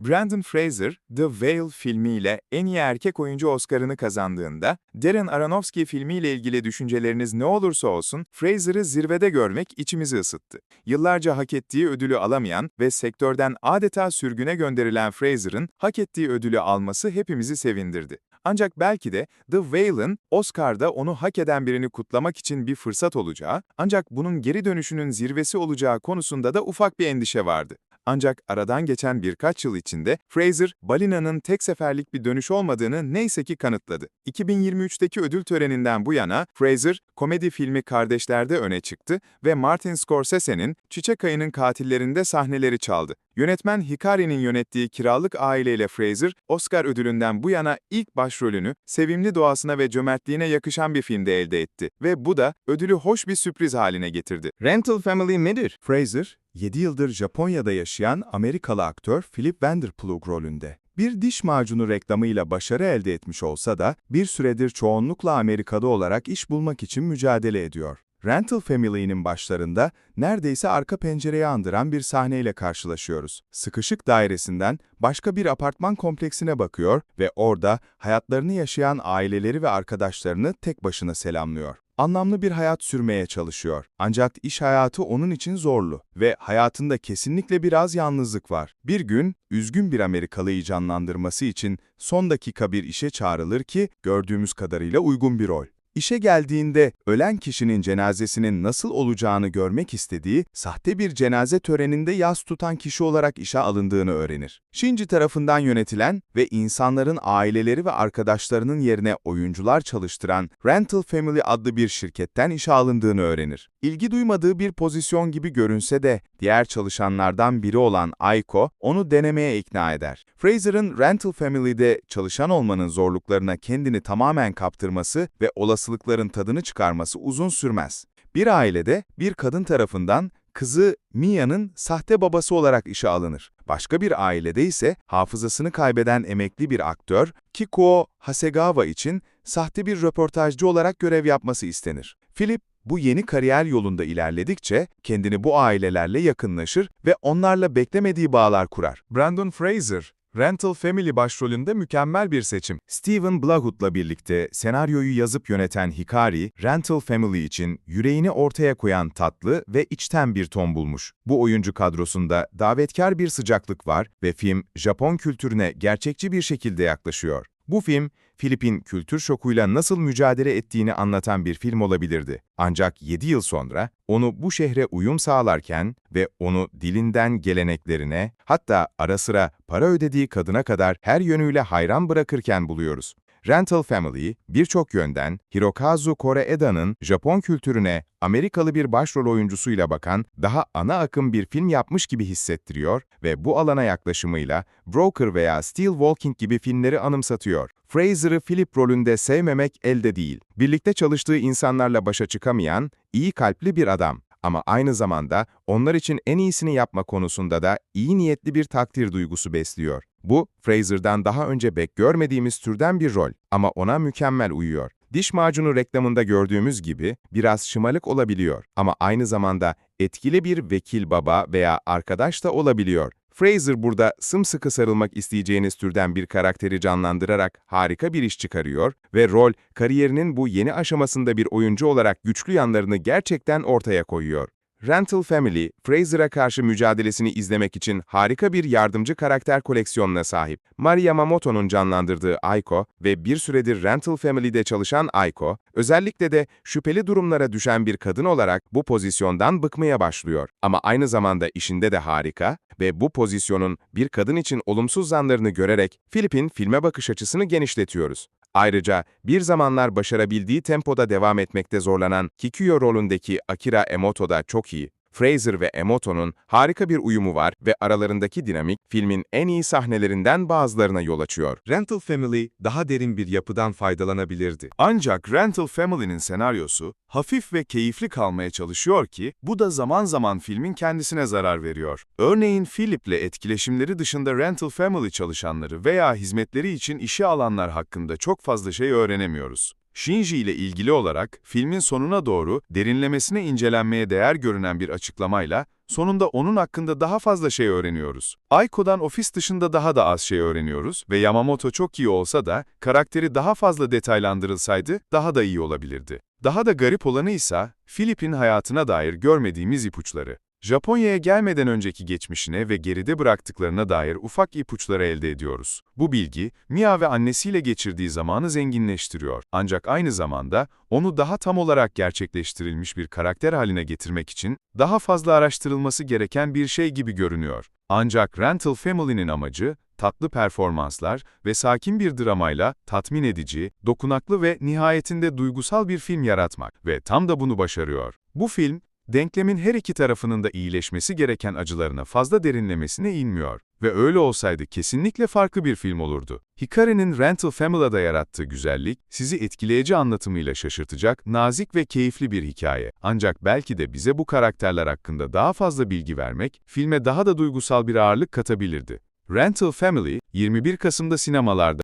Brandon Fraser, The Whale filmiyle en iyi erkek oyuncu Oscar'ını kazandığında, Darren Aronofsky filmiyle ilgili düşünceleriniz ne olursa olsun, Fraser'ı zirvede görmek içimizi ısıttı. Yıllarca hak ettiği ödülü alamayan ve sektörden adeta sürgüne gönderilen Fraser'ın hak ettiği ödülü alması hepimizi sevindirdi. Ancak belki de The Whale'ın Oscar'da onu hak eden birini kutlamak için bir fırsat olacağı, ancak bunun geri dönüşünün zirvesi olacağı konusunda da ufak bir endişe vardı. Ancak aradan geçen birkaç yıl içinde Fraser, Balina'nın tek seferlik bir dönüş olmadığını neyse ki kanıtladı. 2023'teki ödül töreninden bu yana Fraser, komedi filmi Kardeşler'de öne çıktı ve Martin Scorsese'nin Çiçek Ayı'nın katillerinde sahneleri çaldı. Yönetmen Hikari'nin yönettiği Kiralık Aileyle Fraser, Oscar ödülünden bu yana ilk başrolünü sevimli doğasına ve cömertliğine yakışan bir filmde elde etti ve bu da ödülü hoş bir sürpriz haline getirdi. Rental Family nedir? Fraser, 7 yıldır Japonya'da yaşayan Amerikalı aktör Philip Vanderplug rolünde. Bir diş macunu reklamıyla başarı elde etmiş olsa da bir süredir çoğunlukla Amerika'da olarak iş bulmak için mücadele ediyor. Rental Family'nin başlarında neredeyse arka pencereyi andıran bir sahneyle karşılaşıyoruz. Sıkışık dairesinden başka bir apartman kompleksine bakıyor ve orada hayatlarını yaşayan aileleri ve arkadaşlarını tek başına selamlıyor. Anlamlı bir hayat sürmeye çalışıyor. Ancak iş hayatı onun için zorlu ve hayatında kesinlikle biraz yalnızlık var. Bir gün, üzgün bir Amerikalıyı canlandırması için son dakika bir işe çağrılır ki gördüğümüz kadarıyla uygun bir rol. İşe geldiğinde ölen kişinin cenazesinin nasıl olacağını görmek istediği, sahte bir cenaze töreninde yas tutan kişi olarak işe alındığını öğrenir. Shinji tarafından yönetilen ve insanların aileleri ve arkadaşlarının yerine oyuncular çalıştıran Rental Family adlı bir şirketten işe alındığını öğrenir. İlgi duymadığı bir pozisyon gibi görünse de diğer çalışanlardan biri olan Aiko onu denemeye ikna eder. Fraser'ın Rental Family'de çalışan olmanın zorluklarına kendini tamamen kaptırması ve olasılıkların tadını çıkarması uzun sürmez. Bir ailede bir kadın tarafından kızı Mia'nın sahte babası olarak işe alınır. Başka bir ailede ise hafızasını kaybeden emekli bir aktör Kikuo Hasegawa için sahte bir röportajcı olarak görev yapması istenir. Philip bu yeni kariyer yolunda ilerledikçe kendini bu ailelerle yakınlaşır ve onlarla beklemediği bağlar kurar. Brandon Fraser, Rental Family başrolünde mükemmel bir seçim. Steven Blahut'la birlikte senaryoyu yazıp yöneten Hikari, Rental Family için yüreğini ortaya koyan tatlı ve içten bir ton bulmuş. Bu oyuncu kadrosunda davetkar bir sıcaklık var ve film Japon kültürüne gerçekçi bir şekilde yaklaşıyor. Bu film, Filipin kültür şokuyla nasıl mücadele ettiğini anlatan bir film olabilirdi. Ancak 7 yıl sonra onu bu şehre uyum sağlarken ve onu dilinden geleneklerine, hatta ara sıra para ödediği kadına kadar her yönüyle hayran bırakırken buluyoruz. Rental Family, birçok yönden Hirokazu Koreeda'nın Japon kültürüne Amerikalı bir başrol oyuncusuyla bakan, daha ana akım bir film yapmış gibi hissettiriyor ve bu alana yaklaşımıyla Broker veya Steel Walking gibi filmleri anımsatıyor. Fraser'ı Philip rolünde sevmemek elde değil. Birlikte çalıştığı insanlarla başa çıkamayan, iyi kalpli bir adam. Ama aynı zamanda onlar için en iyisini yapma konusunda da iyi niyetli bir takdir duygusu besliyor. Bu, Fraser'dan daha önce bek görmediğimiz türden bir rol ama ona mükemmel uyuyor. Diş macunu reklamında gördüğümüz gibi biraz şımarık olabiliyor ama aynı zamanda etkili bir vekil baba veya arkadaş da olabiliyor. Fraser burada sımsıkı sarılmak isteyeceğiniz türden bir karakteri canlandırarak harika bir iş çıkarıyor ve rol, kariyerinin bu yeni aşamasında bir oyuncu olarak güçlü yanlarını gerçekten ortaya koyuyor. Rental Family, Fraser'a karşı mücadelesini izlemek için harika bir yardımcı karakter koleksiyonuna sahip. Mari Yamamoto'nun canlandırdığı Aiko ve bir süredir Rental Family'de çalışan Aiko, özellikle de şüpheli durumlara düşen bir kadın olarak bu pozisyondan bıkmaya başlıyor. Ama aynı zamanda işinde de harika ve bu pozisyonun bir kadın için olumsuz zanlarını görerek Filip'in filme bakış açısını genişletiyoruz. Ayrıca bir zamanlar başarabildiği tempoda devam etmekte zorlanan Kikuyo rolündeki Akira Emoto da çok iyi. Fraser ve Emoto'nun harika bir uyumu var ve aralarındaki dinamik filmin en iyi sahnelerinden bazılarına yol açıyor. Rental Family daha derin bir yapıdan faydalanabilirdi. Ancak Rental Family'nin senaryosu hafif ve keyifli kalmaya çalışıyor ki bu da zaman zaman filmin kendisine zarar veriyor. Örneğin Philip'le etkileşimleri dışında Rental Family çalışanları veya hizmetleri için işe alanlar hakkında çok fazla şey öğrenemiyoruz. Shinji ile ilgili olarak filmin sonuna doğru derinlemesine incelenmeye değer görünen bir açıklamayla sonunda onun hakkında daha fazla şey öğreniyoruz. Aiko'dan ofis dışında daha da az şey öğreniyoruz ve Yamamoto çok iyi olsa da karakteri daha fazla detaylandırılsaydı daha da iyi olabilirdi. Daha da garip olanı ise Filip'in hayatına dair görmediğimiz ipuçları. Japonya'ya gelmeden önceki geçmişine ve geride bıraktıklarına dair ufak ipuçları elde ediyoruz. Bu bilgi, Mia ve annesiyle geçirdiği zamanı zenginleştiriyor. Ancak aynı zamanda onu daha tam olarak gerçekleştirilmiş bir karakter haline getirmek için daha fazla araştırılması gereken bir şey gibi görünüyor. Ancak Rental Family'nin amacı, tatlı performanslar ve sakin bir dramayla tatmin edici, dokunaklı ve nihayetinde duygusal bir film yaratmak ve tam da bunu başarıyor. Bu film, denklemin her iki tarafının da iyileşmesi gereken acılarına fazla derinlemesine inmiyor ve öyle olsaydı kesinlikle farklı bir film olurdu. Hikari'nin Rental Family'da yarattığı güzellik, sizi etkileyici anlatımıyla şaşırtacak, nazik ve keyifli bir hikaye. Ancak belki de bize bu karakterler hakkında daha fazla bilgi vermek, filme daha da duygusal bir ağırlık katabilirdi. Rental Family, 21 Kasım'da sinemalarda